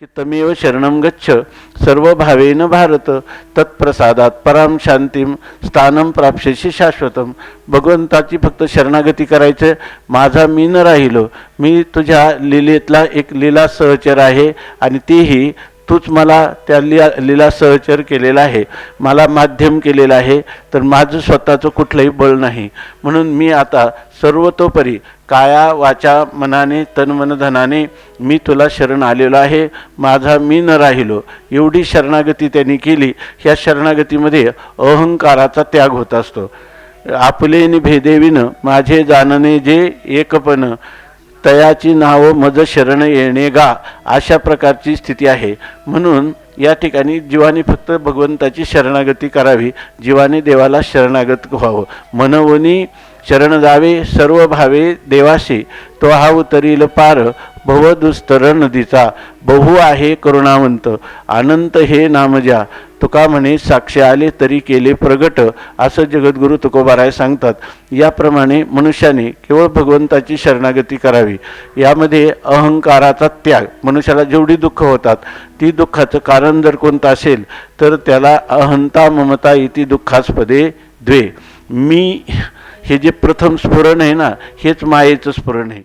की तमेव शरणं गच्छ सर्वभावेन भारत तत्प्रसादात पराम शांतीम स्थानं प्राप्शेशी शाश्वतम। भगवंताची फक्त शरणागती करायचं माझा मी न राहिलो मी तुझ्या लिलेतला एक लीला सहचर आहे आणि तीही तूच मला त्या लिला लीला सहचर केलेला आहे. मला माध्यम केलेलं आहे. तर माझं स्वतःचं कुठलंही बळ नाही. म्हणून मी आता सर्वतोपरी काया वाचा मनाने तन धनाने मी तुला शरण आलेलो आहे. माझा मी न राहिलो. एवढी शरणागती त्यांनी केली. ह्या शरणागतीमध्ये अहंकाराचा त्याग होत असतो. आपले नि भेदेवीनं माझे जानने जे एकपण. तयाची नाव मज शरण येणे गा अशा प्रकारची स्थिती आहे. म्हणून या ठिकाणी जीवाने फक्त भगवंताची शरणागती करावी जीवाने देवाला शरणागत व्हावं. मनवनी शरण जावे सर्व भावे देवाशी तो हा उतरील पार भवदुस्तर नदीचा बहु आहे करुणावंत अनंत हे नामजा तुका म्हणे साक्षी आले तरी केले प्रगट असं जगद्गुरू तुकोबाराय सांगतात. याप्रमाणे मनुष्याने केवळ भगवंताची शरणागती करावी. यामध्ये अहंकाराचा त्याग मनुष्याला जेवढी दुःख होतात ती दुःखाचं कारण जर कोणतं असेल तर त्याला अहंता ममता इति दुःखास्पदे द्वे. मी हे जे प्रथम स्फुरण आहे ना हेच मायेचं स्फुरण आहे.